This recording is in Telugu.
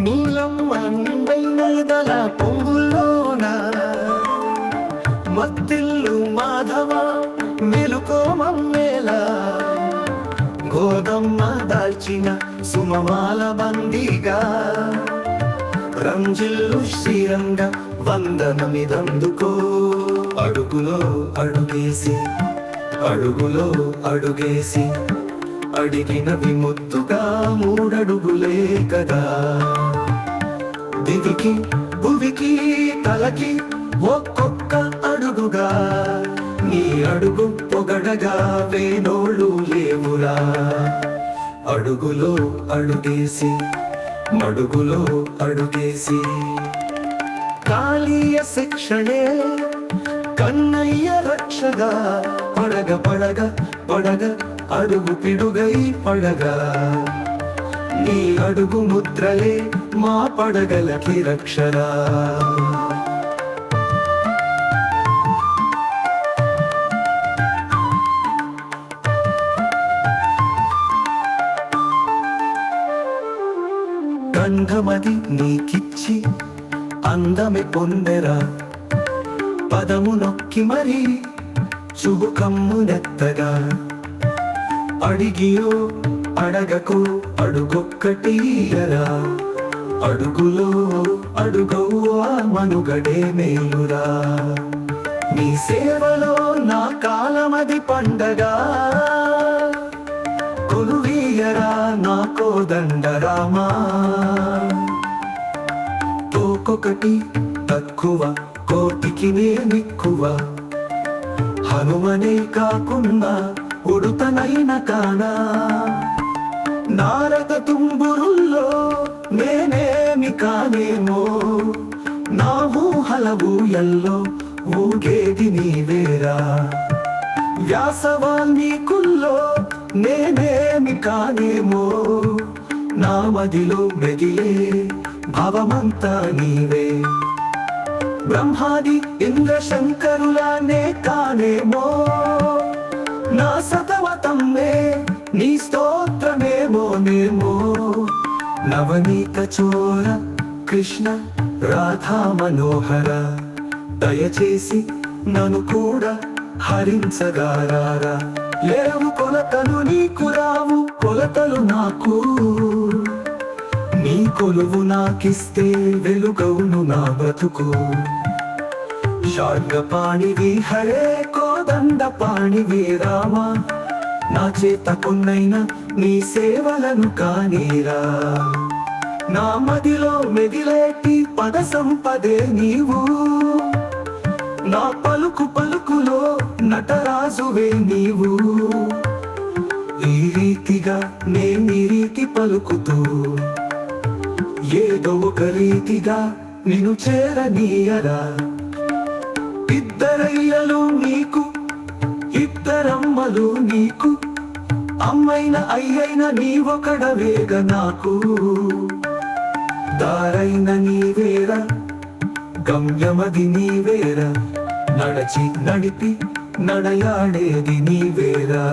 నీలం అందైనదల పొంగులోన మత్తిల్లు మాధవ మెలుకో మమ్మేలా గోదమ్మ దాల్చిన సుమమాల బందీగా. రంజిల్లు శ్రీరంగ వందనమిదందుకో. అడుగులో అడుగేసి అడుగులో అడుగేసి. అడిగిన విముత్తుగా మూడడుగులే కదా. దివికి భువికి తలకి ఒక్కొక్క అడుగుగా. నీ అడుగు పొగడగా వేనోళ్ళు లేవురా. అడుగులో అడుగేసి మడుగులో అడుగేసి. కాళీయ శిక్షణే కన్నయ్య రక్షగా. పడగ పడగ పడగ అడుగు పిడుగై పడగా. నీ అడుగు ముద్రలే మా పడగలకి రక్షరా గంధమది నీకిచ్చి అందమె పొందెరా. పదము నొక్కి మరీ చుబుకమ్ము నెత్తగా అడిగియో అడగకు అడుగొక్కటి ఇయ్యరా? అడుగులో అడుగవు మనుగడే మేలురా? నీ సేవలో నా కాలమది పండగ? కొలువీయరా నా కోదండరామా? తోకొకటి తక్కువ కోటికి నేమిక్కువ హనుమనే కాకుండా ఉడుతనైన కానా. నారద తుంబురుల్లో నేనేమి కానేమో. నా ఊహలవు ఎల్లో ఊగేది నీవేరా. వ్యాసవాల్మీకుల్లో నేనేమి కానేమో. నా మదిలో మెదిలే భవమంతా నీవే. బ్రహ్మాది ఇంద్ర శంకరులానే కానేమో. నా సతవతమ్మే నీ స్తోత్రమేమో నేమో. నవనీత చోర కృష్ణ రాధా మనోహర దయచేసి నన్ను కూడా హరించగారారా లేవు కొలతలు నీకు రావు కొలతలు నాకు. నీ కొలువు నాకిస్తే వెలుగవును నా బతుకు. శార్గపాణివి హరే కోదండ పాణి వీరామా నా చేత కొన్నైనా నీ సేవలను కానీరా. నా మదిలో మెదిలేటి పద సంపదే నీవు. నా పలుకు పలుకులో నటరాజువే నీవు. ఈ రీతిగా నేను ఈ రీతి పలుకుతూ ఏదో ఒక రీతిగా నిన్ను చేరనీయరా. ఇద్దరయ్యలు నీకు ఇద్దరమ్మలు నీకు అమ్మైన అయ్యైన నీవొకడవేగ నాకు. దారైన నీవేర గమ్యమది నీవేర నడచి నడిపి నడయాడేది నీవేరా